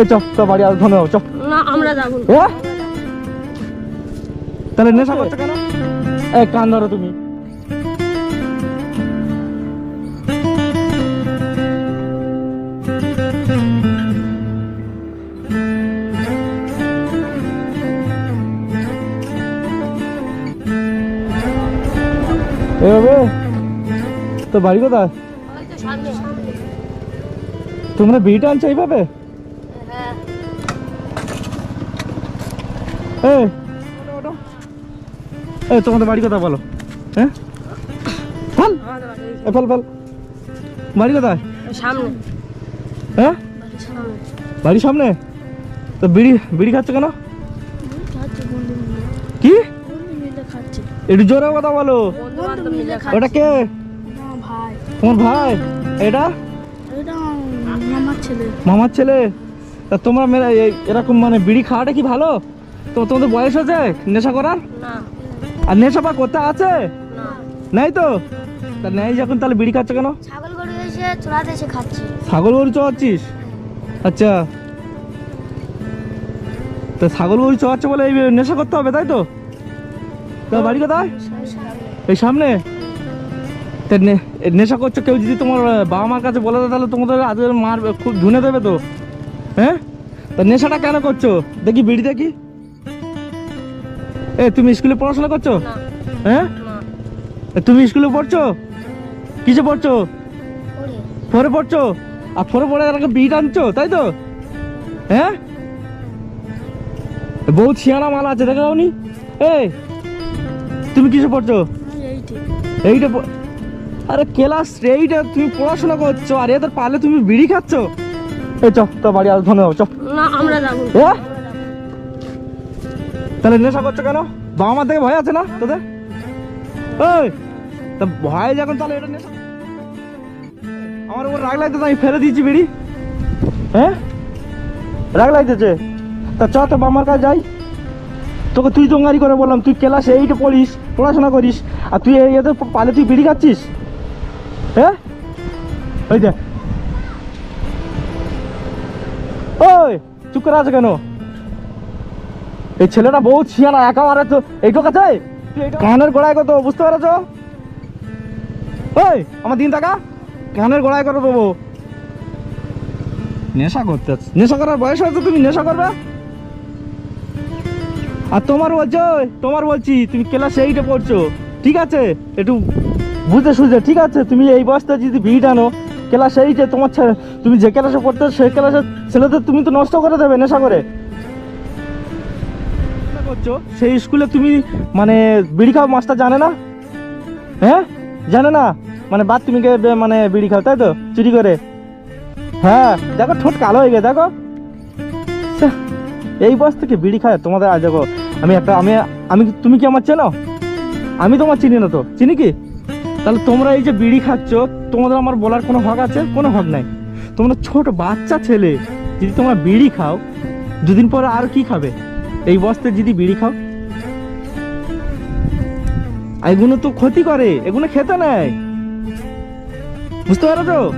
এই চ তো বাড়ি আর ধনে চ না আমরা যাব তাহলে নেশা করছ কেন? এই কান ধরো তুমি। এভাবে তো বাড়ি কোথায়? তোমরা বিড়িটা আনছো এইভাবে? এই। তোমাদের বাড়ি কথা বলো। হ্যাঁ? ফল ফল ফল। বাড়ি কোথায়? সামনে। হ্যাঁ? বাড়ির সামনে? তো বিড়ি বিড়ি খাচ্ছ কেন? কি? একটু জোরে কথা বলো। ওটা কে? তোমার ভাই। এটা? মামার ছেলে। মামার ছেলে? তা তোমরা এরকম মানে বিড়ি খাওয়াটা কি ভালো? তো তোমাদের বয়স হয়েছে? নেশা করার? আর নেশা বা করতে আছে? নাই তো? তা নেই যখন তাহলে বিড়ি খাচ্ছ কেন? ছাগল গরু এসে চড়াতে এসে খাচ্ছে। ছাগল গরু চড়াচ্ছিস? আচ্ছা। তো ছাগল গরু চড়াচ্ছে বলে এই নেশা করতে হবে তাই তো? তো বাড়ি কোথায়? এই সামনে? নেশা করছ কেউ যদি তোমার বাবা মার কাছে বলে দেয় তাহলে তোমাদের আজ মার খুব ধুনে দেবে তো? হ্যাঁ? তা নেশাটা কেন করছ? দেখি বিড়ি দেখি। এ তুমি স্কুলে পড়াশোনা করছ? হ্যাঁ? তুমি স্কুলে পড়ছো? কিসে পড়ছো? ফোরে পড়ছো? আর ফোরে পড়ে এরকম বিট আনছো তাই তো? হ্যাঁ? বউ ছিয়ানা মাল আছে দেখা যাওনি? এই তুমি কিসে পড়ছো? এইটা আরে ক্লাস এইটা তুমি পড়াশোনা করছ আর এদের পারলে তুমি বিড়ি খাচ্ছ। এই চ তো বাড়ি আর ধন্যবাদ চ। না আমরা যাব। তাহলে নেশা করছ কেন? বাবা মার থেকে ভয় আছে না তোদের? ওই তা ভয় যখন তাহলে এটা নেশা? আমার উপর রাগ লাগতেছে, আমি ফেলে দিয়েছি বিড়ি। হ্যাঁ? রাগ লাগতেছে? তা চ, তো বাবার কাছে যাই। তোকে তুই দোঙ্গারি করে বললাম, তুই ক্লাস এইটে পড়িস, পড়াশোনা করিস, আর তুই এদের পালে তুই বিড়ি খাচ্ছিস? হ্যাঁ? ওই দেখ। ওই, চুপ করে আছে কেন? এই ছেলেটা বউ ছিয়ানা একা মারে তো। এইটুক আছে কানের গোড়ায় কত, বুঝতে পেরেছ? ওই আমার দিন টাকা কানের গোড়ায় করে দেবো? নেশা করতে নেশা করার বয়স হয়েছে, তুমি নেশা করবে? আর তোমার বলছো তোমার বলছি, তুমি ক্লাস এইটে পড়ছো। ঠিক আছে? একটু বুঝে সুঝে, ঠিক আছে? তুমি এই বয়সটা যদি ভিড় আনো ক্লাস এইটে তোমার তুমি যে ক্লাসে পড়তে সেই ক্লাসের ছেলেদের তুমি তো নষ্ট করে দেবে নেশা করে। করছ সেই স্কুলে তুমি মানে বিড়ি খাও মাস্টার জানে না? হ্যাঁ? জানে না? মানে বাদ তুমি মানে বিড়ি খাও, তাই তো? চুরি করে। হ্যাঁ দেখো, ঠোঁট কালো হয়ে গেছে, দেখো। এই বয়স থেকে বিড়ি খায়, তোমাদের আজ দেখো, আমি একটা, আমি আমি তুমি কি আমার চেনো? আমি তোমার চিনি না তো। চিনি কি? তাহলে তোমরা এই যে বিড়ি খাচ্ছ, তোমাদের আমার বলার কোনো হক আছে? কোনো হক নাই। তোমরা ছোট বাচ্চা ছেলে, যদি তোমরা বিড়ি খাও, দুদিন পরে আর কি খাবে? এই বস্তে যদি বিড়ি খাও। এগুলো তো ক্ষতি করে এগুলো খেতে নেয়। বুঝতে পারো তো?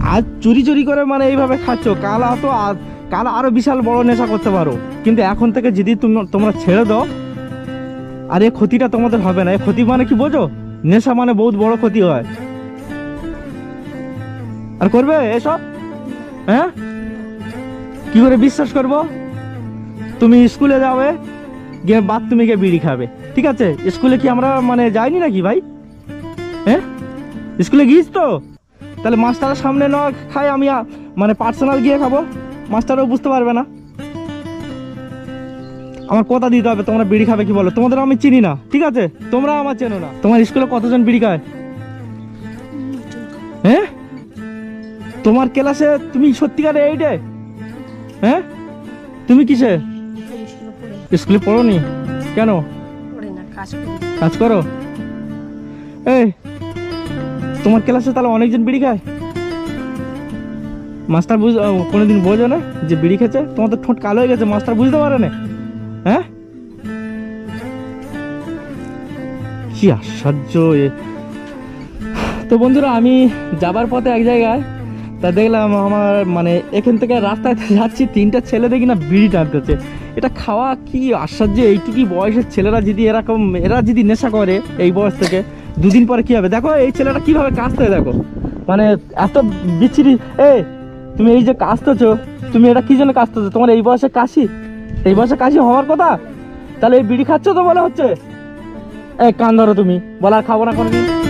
আজ চুরি চুরি করে মানে এইভাবে খাচ্ছ, কাল তো কাল আরও বিশাল বড় নেশা করতে পারো। কিন্তু এখন থেকে যদি তুমি- তোমরা ছেড়ে দাও, আর এই ক্ষতিটা তোমাদের হবে না। এই ক্ষতি মানে কি বোঝো? নেশা মানে বহুত বড় ক্ষতি হয়। আর করবে এসব? হ্যাঁ? কি করে বিশ্বাস করব? তুমি স্কুলে যাবে গিয়ে বাথরুমে গিয়ে বিড়ি খাবে। ঠিক আছে? স্কুলে কি আমরা মানে যাইনি নাকি ভাই? হ্যাঁ স্কুলে গিয়েছ তো? তাহলে মাস্টারের সামনে না খাই আমি মানে পার্সোনাল গিয়ে খাব। মাস্টারও বুঝতে পারবে না। আমার কথা দিতে হবে, তোমরা বিড়ি খাবে কি বলো? তোমাদের আমি চিনি না, ঠিক আছে? তোমরা আমার চেনো না। তোমার স্কুলে কতজন বিড়ি খায়? হ্যাঁ তোমার ক্লাসে তুমি সত্যিকারে এইটে? হ্যাঁ? তুমি কিসে? স্কুলে পড়ো নি কেন? কাজ করো। এই, তোমার ক্লাসে তাহলে অনেকজন বিড়ি খায়? মাস্টার বুঝ কোনোদিন বোঝো না যে বিড়ি খেছে তোমার তো ঠোঁট কালো হয়ে গেছে, মাস্টার বুঝতে পারে না। হ্যাঁ? কি আশ্চর্য তো বন্ধুরা, আমি যাবার পথে এক জায়গায় তা দেখলাম আমার মানে এখান থেকে রাস্তায় যাচ্ছি, তিনটা ছেলে দেখি না বিড়ি টানতেছে। এটা খাওয়া কি আশ্চর্য এইটুকু বয়সের ছেলেরা যদি এরকম, এরা যদি নেশা করে এই বয়স থেকে, দুদিন পরে কি হবে? দেখো এই ছেলেটা কীভাবে কাজতে দেখো। মানে এত বিচ্ছিরি, এ, তুমি এই যে কাজতেছো তুমি এটা কি জন্য কাজতেছো তোমার এই বয়সে কাশি? এই বয়সে কাশি হওয়ার কথা? তাহলে এই বিড়ি খাচ্ছ তো বলে হচ্ছে। এই কান ধরো তুমি বলা খাব না কোনোদিন।